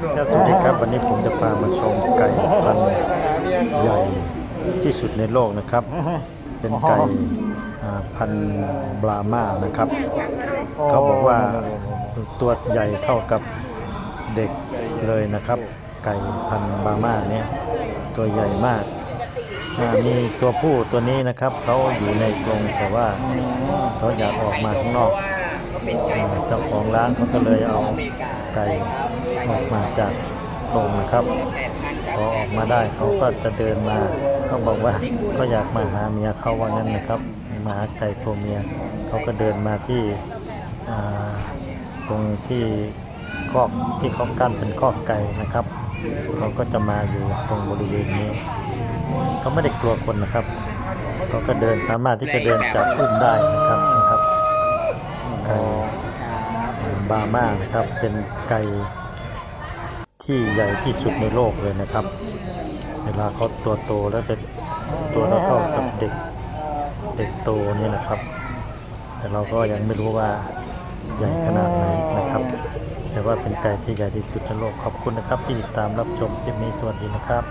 สวัสดีครับวันนี้ผมจะพามาชมไก่พันธุ์ใหญ่ที่สุดในโลกนะครับ เป็นไก่อ่าพันธุ์บรามานะครับ เขาบอกว่าตัวใหญ่เท่ากับเด็กเลยนะครับ ไก่พันธุ์บรามาเนี่ยตัวใหญ่มากอ่ามีตัวผู้ตัวนี้นะครับเขาอยู่ในกรงแต่ว่าเขาอยากออกมาข้างนอก อ่าเจ้าของร้านเขาก็เลยเอาไก่ออกมาจากกรงนะครับพอออกมาได้เขาก็จะเดินมาเขาบอกว่าก็อยากมาหาเมียเขาว่างั้นนะครับมาหาไก่ตัวเมียเขาก็เดินมาที่ตรงที่คอกที่เขากั้นเป็นคอกไก่นะครับเขาก็จะมาอยู่ตรงบริเวณนี้เขาไม่ได้กลัวคนนะครับเขาก็เดินสามารถที่จะเดินจับอุ้มได้นะครับนะครับ บาม่านะครับ เป็นไก่ที่ใหญ่ที่สุดในโลกเลยนะครับ เวลาเขาตัวโตแล้วจะตัวเท่ากับเด็กเด็กโตนี่นะครับ แต่เราก็ยังไม่รู้ว่าใหญ่ขนาดไหนนะครับ แต่ว่าเป็นไก่ที่ใหญ่ที่สุดในโลกขอบคุณนะครับ ที่ติดตามรับชมคลิปนี้สวัสดีนะครับ